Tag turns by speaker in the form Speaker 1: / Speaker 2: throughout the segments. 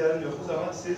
Speaker 1: yarın yokuz ama siz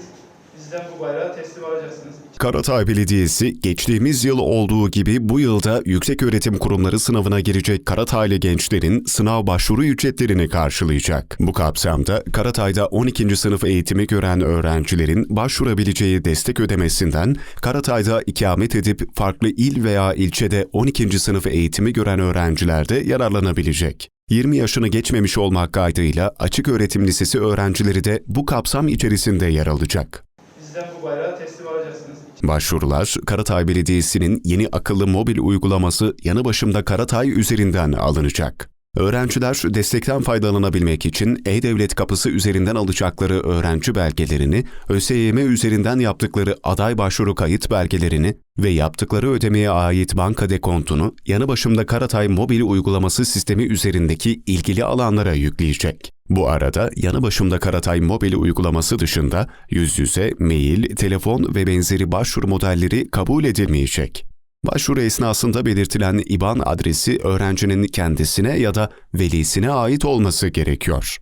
Speaker 1: bizden bu bayrağı teslim alacaksınız.
Speaker 2: Karatay Belediyesi geçtiğimiz yıl olduğu gibi bu yılda yükseköğretim kurumları sınavına girecek Karataylı gençlerin sınav başvuru ücretlerini karşılayacak. Bu kapsamda Karatay'da 12. sınıf eğitimi gören öğrencilerin başvurabileceği destek ödemesinden Karatay'da ikamet edip farklı il veya ilçede 12. sınıf eğitimi gören öğrenciler de yararlanabilecek. 20 yaşını geçmemiş olmak kaydıyla açık öğretim lisesi öğrencileri de bu kapsam içerisinde yer alacak.
Speaker 1: Bizden bu bayrağı teslim alacaksınız.
Speaker 2: Başvurular Karatay Belediyesi'nin yeni akıllı mobil uygulaması Yanı Başımda Karatay üzerinden alınacak. Öğrenciler destekten faydalanabilmek için E-Devlet kapısı üzerinden alacakları öğrenci belgelerini, ÖSYM üzerinden yaptıkları aday başvuru kayıt belgelerini ve yaptıkları ödemeye ait banka dekontunu Yanı Başımda Karatay mobil uygulaması sistemi üzerindeki ilgili alanlara yükleyecek. Bu arada yanı başımda Karatay mobil uygulaması dışında yüz yüze, mail, telefon ve benzeri başvuru modelleri kabul edilmeyecek. Başvuru esnasında belirtilen IBAN adresi öğrencinin kendisine ya da velisine ait olması gerekiyor.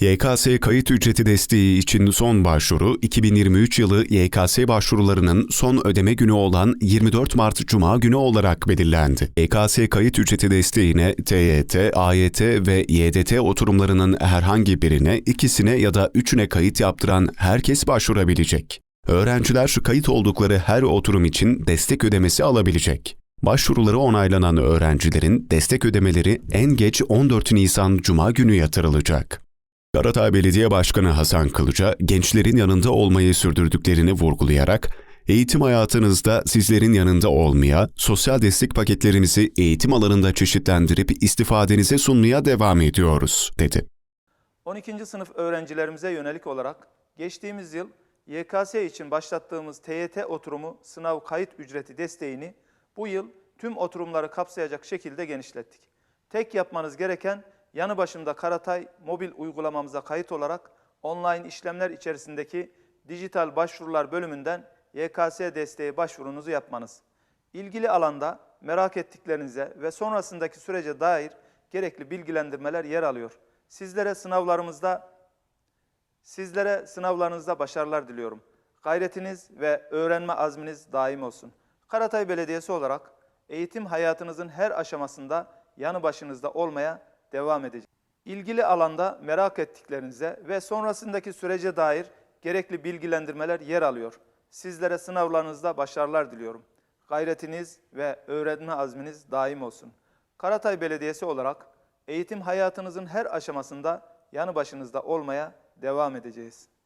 Speaker 2: YKS kayıt ücreti desteği için son başvuru 2023 yılı YKS başvurularının son ödeme günü olan 24 Mart Cuma günü olarak belirlendi. YKS kayıt ücreti desteğine TYT, AYT ve YDT oturumlarının herhangi birine, ikisine ya da üçüne kayıt yaptıran herkes başvurabilecek. Öğrenciler kayıt oldukları her oturum için destek ödemesi alabilecek. Başvuruları onaylanan öğrencilerin destek ödemeleri en geç 14 Nisan Cuma günü yatırılacak. Karatay Belediye Başkanı Hasan Kılıca, gençlerin yanında olmayı sürdürdüklerini vurgulayarak, eğitim hayatınızda sizlerin yanında olmaya, sosyal destek paketlerimizi eğitim alanında çeşitlendirip istifadenize sunmaya devam ediyoruz, dedi.
Speaker 3: 12. sınıf öğrencilerimize yönelik olarak geçtiğimiz yıl YKS için başlattığımız TYT oturumu sınav kayıt ücreti desteğini bu yıl tüm oturumları kapsayacak şekilde genişlettik. Tek yapmanız gereken yanı başımda Karatay mobil uygulamamıza kayıt olarak online işlemler içerisindeki dijital başvurular bölümünden YKS desteği başvurunuzu yapmanız. İlgili alanda merak ettiklerinize ve sonrasındaki sürece dair gerekli bilgilendirmeler yer alıyor. Sizlere sınavlarımızda sizlere sınavlarınızda başarılar diliyorum. Gayretiniz ve öğrenme azminiz daim olsun. Karatay Belediyesi olarak eğitim hayatınızın her aşamasında yanı başınızda olmaya devam edeceğiz. İlgili alanda merak ettiklerinize ve sonrasındaki sürece dair gerekli bilgilendirmeler yer alıyor. Sizlere sınavlarınızda başarılar diliyorum. Gayretiniz ve öğrenme azminiz daim olsun. Karatay Belediyesi olarak eğitim hayatınızın her aşamasında yanı başınızda olmaya devam edeceğiz.